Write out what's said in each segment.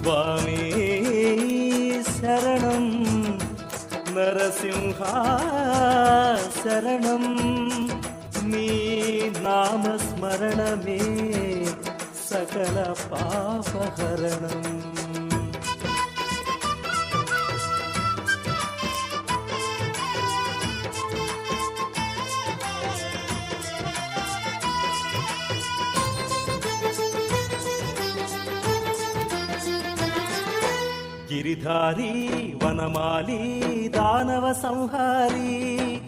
స్వామి శరణం నరసింహ శరణం మీ నామస్మరణమే సకల పాపహరణం గిరిధారి వనమాలి దానవ సంహారి.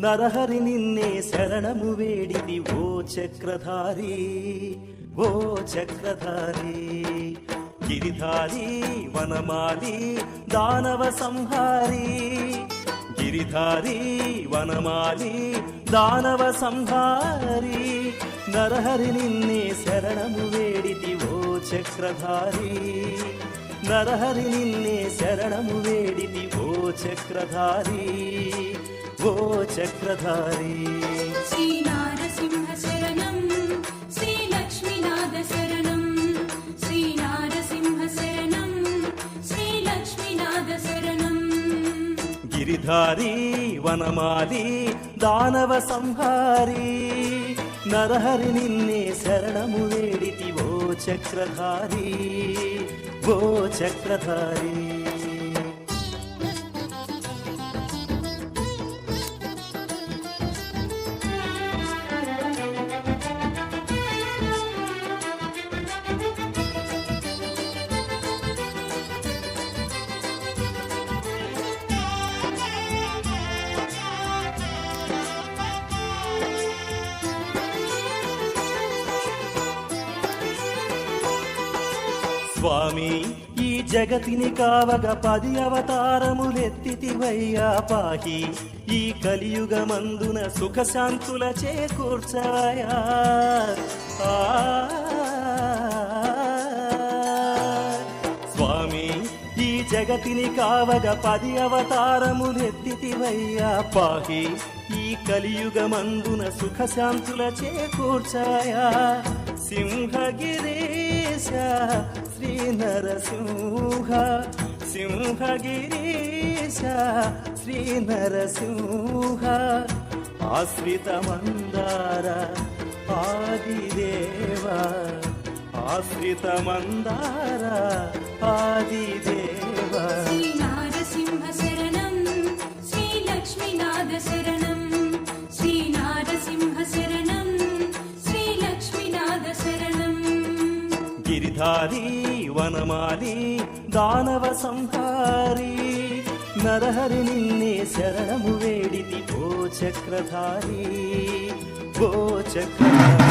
నరహరి నిన్నే శరణము వేడిది ఓ చక్రధారి ఓ చక్రధారి. గిరిధారి వనమాలి దానవ సంహారి. గిరిధారి వనమాలి దానవ సంహారి. నరహరి నిన్నే శరణము వేడిది ఓ చక్రధారి. నరహరి నిన్నే శరణము వేడితి ఓ చక్రధారి ఓ చక్రధారి. శరణం శ్రీలక్ష్మీనాథ శరణం శరణం శ్రీలక్ష్మీనాథ శరణం గిరిధారి వనమాలి దానవ సంహారి నరహరి నిన్నే శరణము వేడితి ఓ చక్రధారి. ఓ చక్రధారి స్వామి ఈ జగతిని కావగ పది అవతారములెత్తివయ్యా పాహి. ఈ కలియుగమందున సుఖ శాంతుల చేకూర్చవయా స్వామి ఈ జగతిని కావగ పది అవతారములెత్తివయ్యా పాహి. ఈ కలియుగమందున సుఖ శాంతుల చేకూర్చాయా సింహగిరీశ శ్రీ నరసింహ సింహగిరీశ శ్రీ నరసింహ ఆశ్రిత మందార ఆదిదేవ ఆశ్రిత మందార ఆదిదేవ శ్రీ శ్రీనారసింహ శరణం శ్రీ లక్ష్మీనాథ శరణం గిరిధారి వనమాలి దానవ సంహారి. నరహరి నిన్నే శరణము వేడితి ఓ చక్రధారి ఓ చక్రధారి.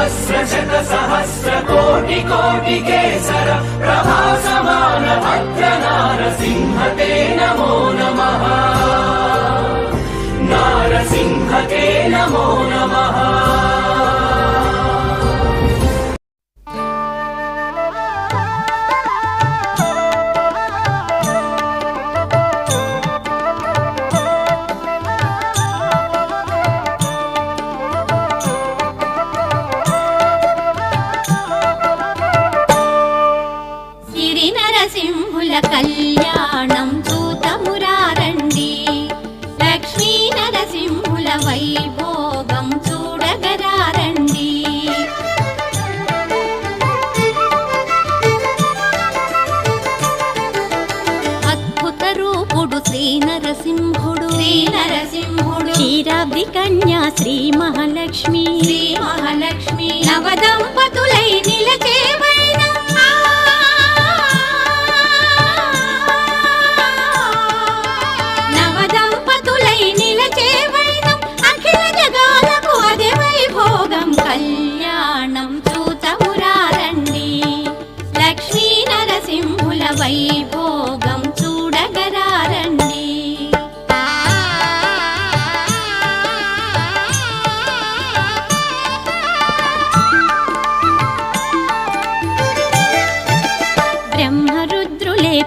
సహస్ర శత సహస్ర కోటి కోటి కేసర ప్రభా సమాన భద్ర నారసింహతే నమో నమ. నారసింహతే నమో నమ. రూపుడు శ్రీ నరసింహుడు శ్రీ నరసింహుడు క్షీరాబ్ది కన్యా శ్రీ మహాలక్ష్మి. శ్రీ మహాలక్ష్మి. నవదంపతులై నిలచేవైన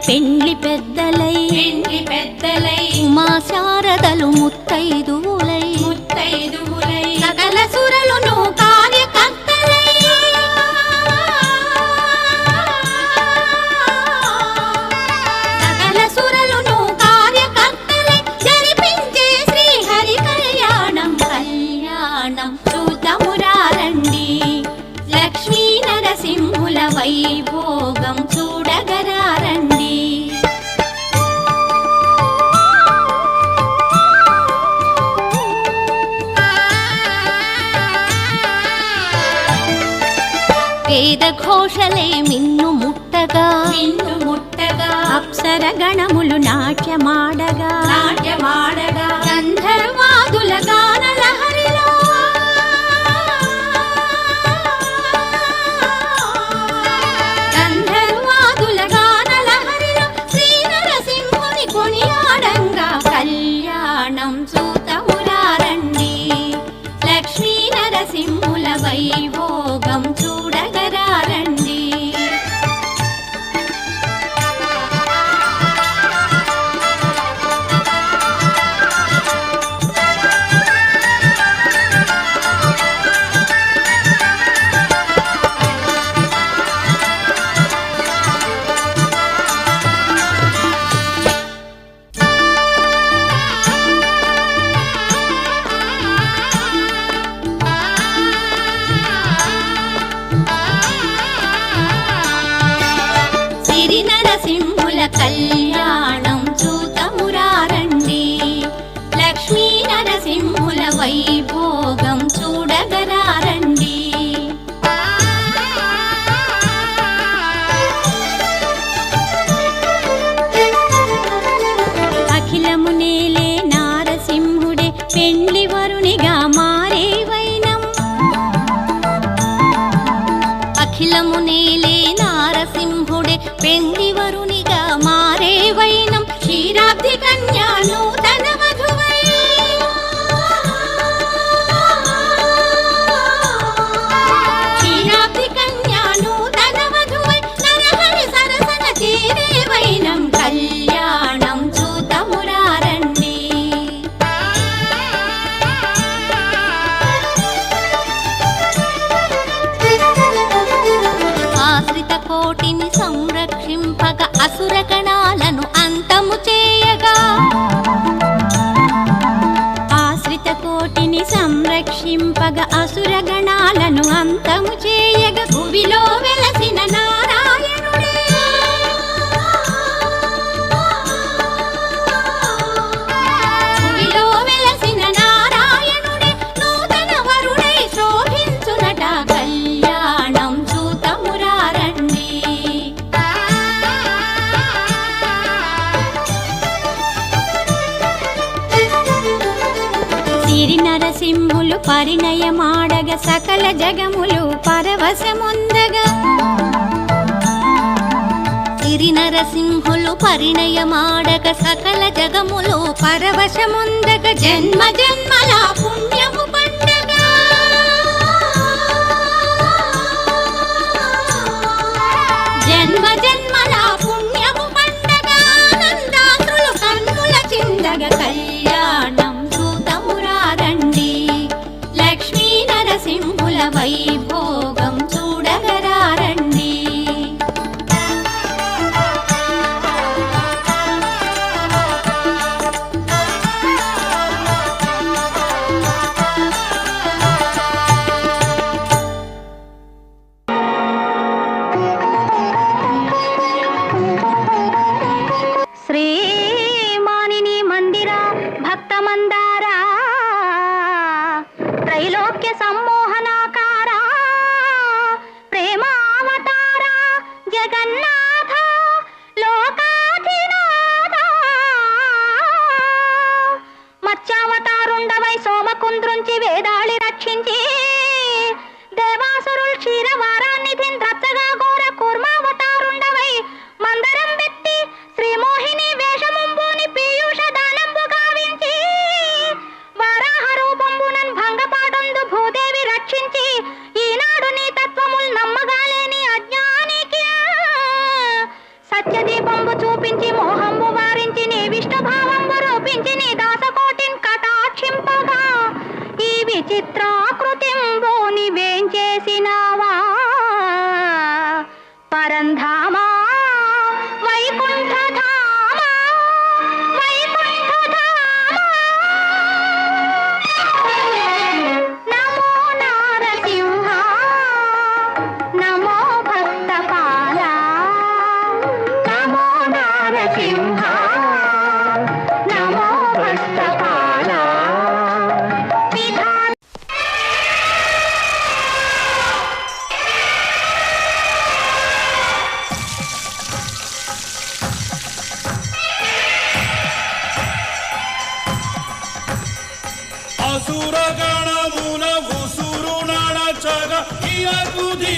పెండ్లి పెద్దలై పెండ్లి పెద్దలై ఉమా శారదలు ముత్తైదువులై ముత్తైదువులై. సకల సురలును కార్యకర్తలై ఘోషలే మిన్ను ముట్టగా మిన్ను ముట్టగా అప్సర గణములు నాట్యమాడగా నాట్యమాడగా గంధర్వాదుల గాన లహరిలో గంధర్వాదుల గాన లహరిలో శ్రీ నరసింహుని కొనియాడంగా కళ్యాణం లక్ష్మీ నరసింహుల వైభోగం నరసింహుల సంరక్షింపగ అసురగణాలను అంతము చే సకల జగములు పరవశముందగా. సిరి నరసింహులు పరిణయమాడక సకల జగములు పరవశముందగ. జన్మ జన్మల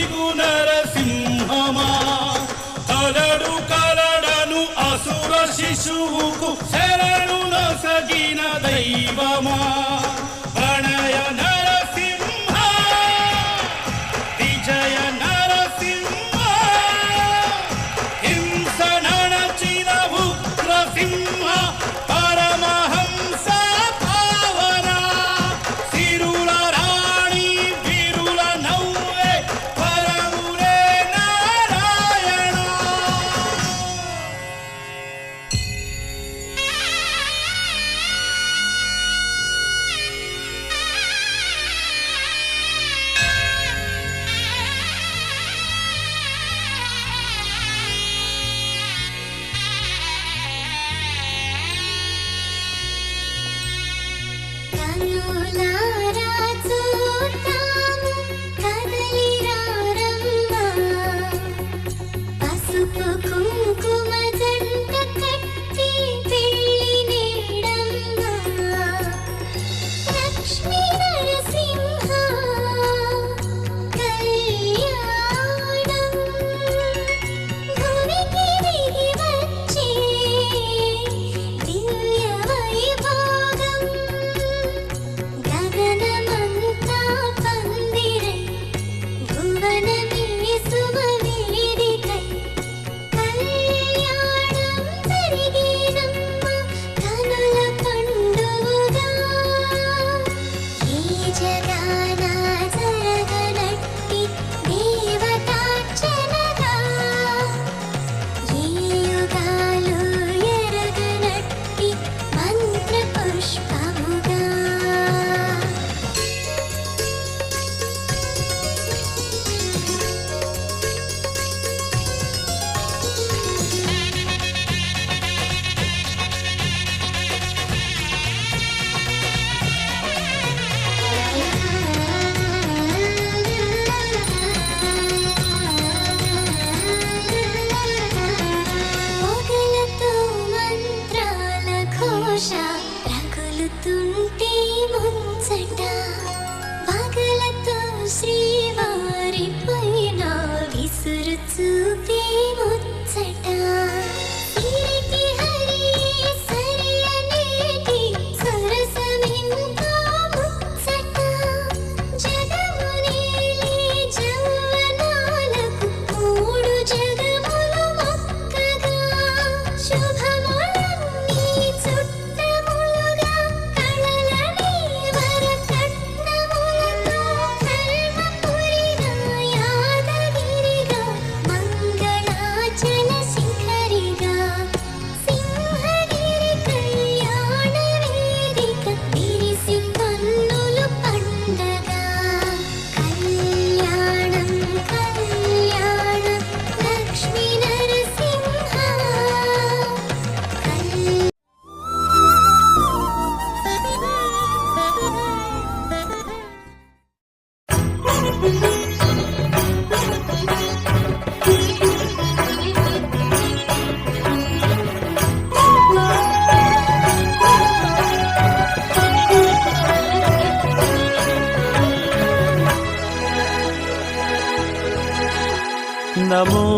దిగు నరసింహమా. కలడు కలడను అసుర శిశువు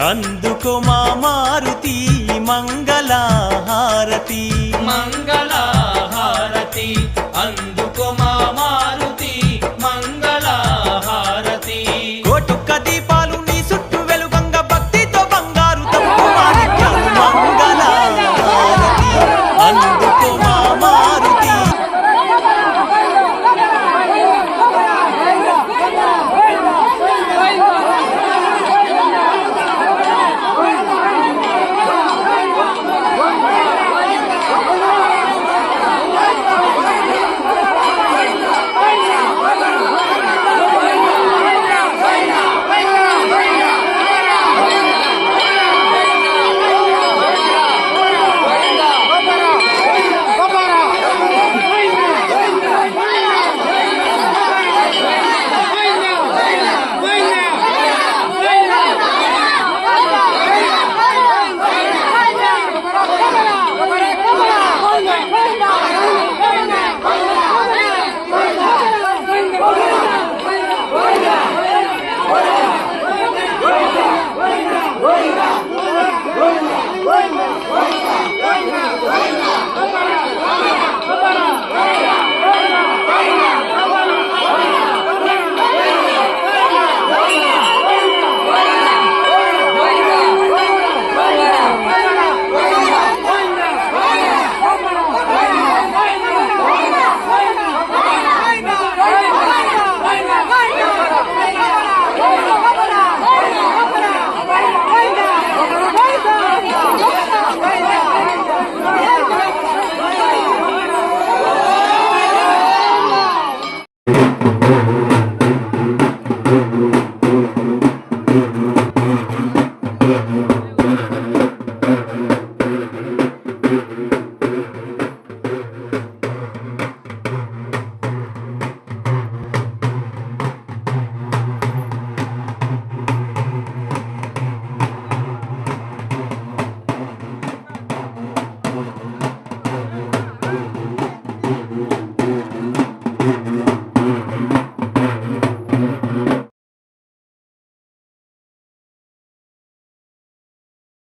అందుకు మా మారుతి మంగళహారతి. మంగళ